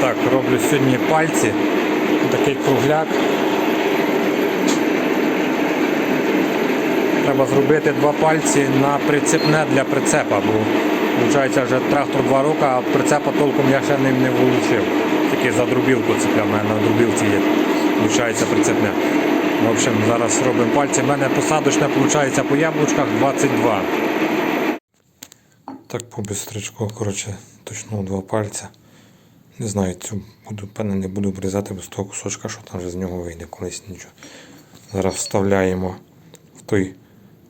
Так, роблю сьогодні пальці. Такий кругляк. Треба зробити два пальці на прицепне для прицепа, бо виходить вже трактор два роки, а прицепа толком я ще ним не вилучив. Тільки за друбілку цепляв, у мене на друбілці є. Виходить прицепне. В общем, зараз робимо пальці. У мене посадочне виходить по яблучках 22. Так по бистричку, коротше, точно два пальця. Не знаю, цю буду, певне, не буду обрізати без того кусочка, що там вже з нього вийде колись нічого. Зараз вставляємо в той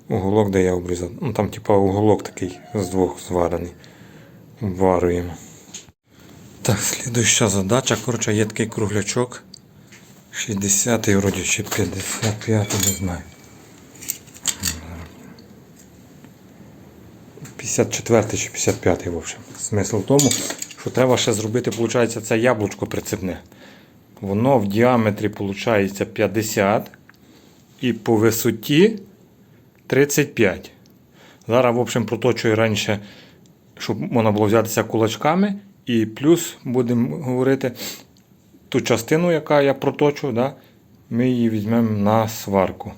уголок, де я обрізав. Ну там типа уголок такий з двох зварений. Обварюємо. Так, слідуюча задача. Коротше, є такий круглячок. 60-й вроді чи 55-й, не знаю. 54 чи 55, в общем. Смисл в тому, що треба ще зробити, виходить, це яблучко прицепне. Воно в діаметрі виходить 50 і по висоті 35. Зараз, в общем, проточую раніше, щоб можна було взятися кулачками. І плюс будемо говорити ту частину, яка я проточу, да, ми її візьмемо на сварку.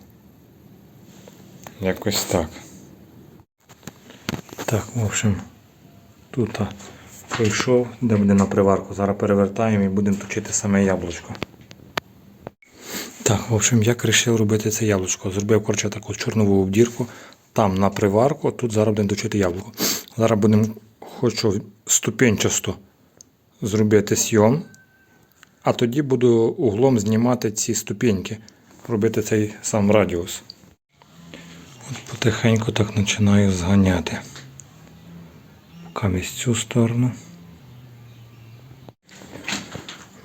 Якось так. Так, в общем, тут а, пройшов, де буде на приварку. Зараз перевертаємо і будемо точити саме яблучко. Так, в общем, як вирішив робити це яблучко? Зробив коротше таку чорнову обдірку, там на приварку, тут зараз будемо точити яблуко. Зараз будемо, хочу ступенчасто зробити сйом, а тоді буду углом знімати ці ступеньки, робити цей сам радіус. От потихеньку так починаю зганяти. Камість цю сторону.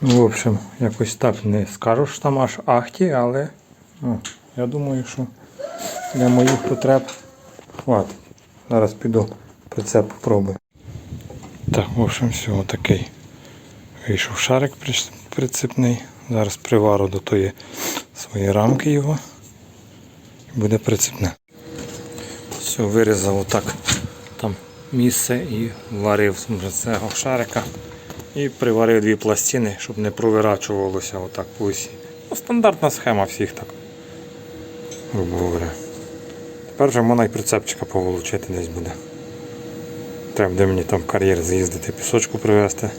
Ну, в общем, якось так не скажу, що там аж ахті, але ну, я думаю, що для моїх потреб хватить. Зараз піду прицеп попробую. Так, в общем, все, отакий. Вийшов шарик прицепний. Зараз привару до тої своєї рамки його. Буде прицепне. Все, вирізав отак місце і варив з цього шарика. І приварив дві пластини, щоб не провирачувалося отак по осі. Ну, стандартна схема всіх так. Грубо говоря. Тепер вже можна і прицепчика поволочити десь буде. Треба буде мені там кар'єр з'їздити, пісочку привезти.